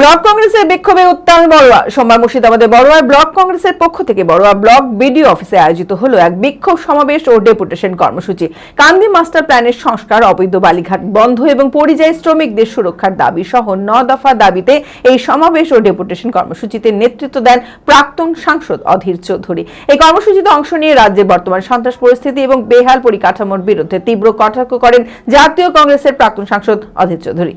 Block কংগ্রেসের বিক্ষোভে উত্তাল বড়ুয়া। সোমবার মুর্শিদাবাদে বড়ুয়ার ব্লক কংগ্রেসের পক্ষ থেকে বড়ুয়া ব্লক বিডিও অফিসে আয়োজিত হলো এক বিক্ষোভ সমাবেশ ও ডেপুটেশন কর্মসূচি। কান্দি মাস্টার প্ল্যানের সংস্কার, অবৈধ বালিঘাট বন্ধ এবং পরিযায়ী শ্রমিকদের সুরক্ষার দাবি সহ ন দফা দাবিতে এই সমাবেশ ও ডেপুটেশন কর্মসূচিতে নেতৃত্ব দেন প্রাক্তন সাংসদ অধীর চৌধুরী। এই কর্মসূচিতে অংশ নিয়ে রাজ্যের বর্তমান সন্ত্রাস পরিস্থিতি এবং বেহাল পরিকাঠামোর বিরুদ্ধে তীব্র কটাক্ষ করেন জাতীয় কংগ্রেসের প্রাক্তন সাংসদ অধীর চৌধুরী।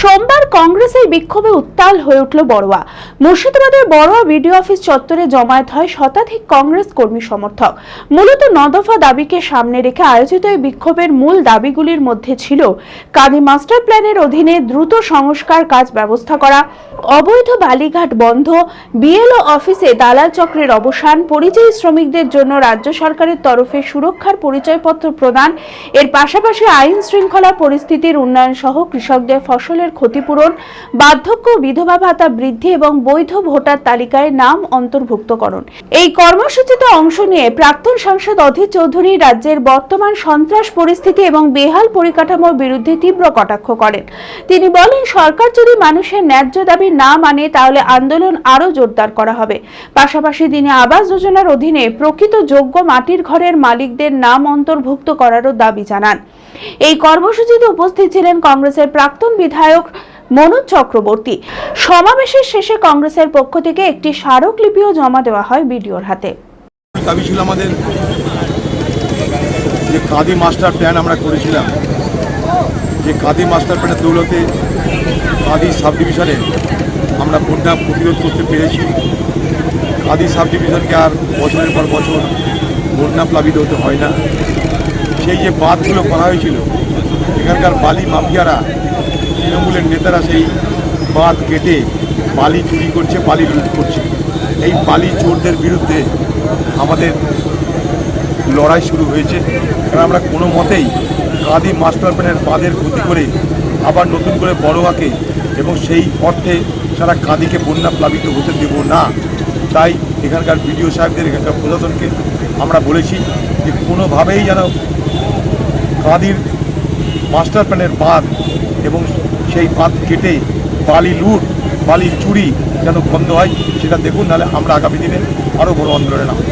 সোমবার কংগ্রেসের বিক্ষোভে উত্তাল হয়ে উঠল বড়োয়া। মুর্শিদাবাদের বড়োয়া বিডিও অফিস চত্বরে জমায়েত হয় শতাধিক কংগ্রেস কর্মী সমর্থক। মূলত নদফা দাবিকে সামনে রেখে আয়োজিত এই বিক্ষোভের মূল দাবিগুলির মধ্যে ছিল কাঁদি মাস্টার প্ল্যানের অধীনে দ্রুত সংস্কার কাজ ব্যবস্থা করা, অবৈধ বালিঘাট বন্ধ, বিএলও অফিসে দালাল চক্রের অবসান, পরিযায়ী শ্রমিকদের জন্য রাজ্য সরকারের তরফে সুরক্ষার পরিচয়পত্র প্রদান, এর পাশাপাশি আইন শৃঙ্খলা পরিস্থিতির উন্নয়ন সহ কৃষকদের ফসলের ক্ষতিপূরণ, বার্ধক্য, বিধবা ভাতা বৃদ্ধি এবং বৈধ ভোটার তালিকায় নাম অন্তর্ভুক্তকরণ। এই কর্মসূচিতে অংশ নিয়ে প্রাক্তন সাংসদ অধীর চৌধুরী রাজ্যের বর্তমান সন্ত্রাস পরিস্থিতি এবং বেহাল পরিকাঠামোর বিরুদ্ধে তীব্র কটাক্ষ করেন। তিনি বলেন, সরকার যদি মানুষের ন্যায্য দাবি না মানে তাহলে আন্দোলন আরও জোরদার করা হবে। পাশাপাশি তিনি আবাস যোজনার অধীনে প্রকৃত যোগ্য মাটির ঘরের মালিকদের নাম অন্তর্ভুক্ত করারও দাবি জানান। এই কর্মসূচিতে উপস্থিত ছিলেন কংগ্রেসের প্রাক্তন বিধায়ক মনোজ চক্রবর্তী। সমাবেশের শেষে কংগ্রেসের পক্ষ থেকে একটি স্মারকলিপিও জমা দেওয়া হয় বিডিওর হাতে। দাবি ছিল আমাদের যে কাঁদি মাস্টার প্ল্যান আমরা করেছিলাম। যে কাঁদি মাস্টার প্ল্যানের দৌলতে কাঁদি সাব ডিভিশনে আমরা বন্যা প্রতিরোধ করতে পেরেছি। কাঁদি সাব ডিভিশনকে আর বছরের পর বছর বন্যা প্লাবিত হতে হয় না। সেই যে বাঁধগুলো করা হয়েছিল, এখানকার বালি মাফিয়ারা তৃণমূলের নেতারা সেই বাঁধ কেটে বালি চুরি করছে, বালি লুট করছে। এই বালি চোরদের বিরুদ্ধে আমাদের লড়াই শুরু হয়েছে। কারণ আমরা কোনো মতেই কাঁদি মাস্টার প্ল্যানের বাঁধের ক্ষতি করে আবার নতুন করে বড়োয়াকে এবং সেই অর্থে সারা কাঁদিকে বন্যা প্লাবিত হতে দেব না। তাই এখানকার বিডিও সাহেবদের, এখানকার প্রশাসনকে আমরা বলেছি যে কোনোভাবেই যেন কাঁদির মাস্টার প্ল্যানের বাঁধ সেই বাঁধ কেটে বালি লুট, বালি চুরি যেন বন্ধ হয়, সেটা দেখুন, নাহলে আমরা আগামী দিনে আরও বড় আন্দোলনে নামব।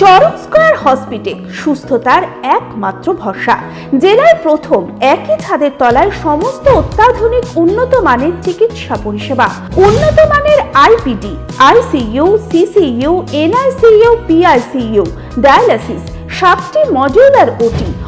চরক স্কয়ার হসপিটাল সুস্থতার একমাত্র ভরসা। জেলায় প্রথম একই ছাদের তলায় সমস্ত অত্যাধুনিক উন্নত মানের চিকিৎসা পরিষেবা। উন্নত মানের IPD, ICU, CCU, NICU, PICU, dialysis, সাতটি modular OT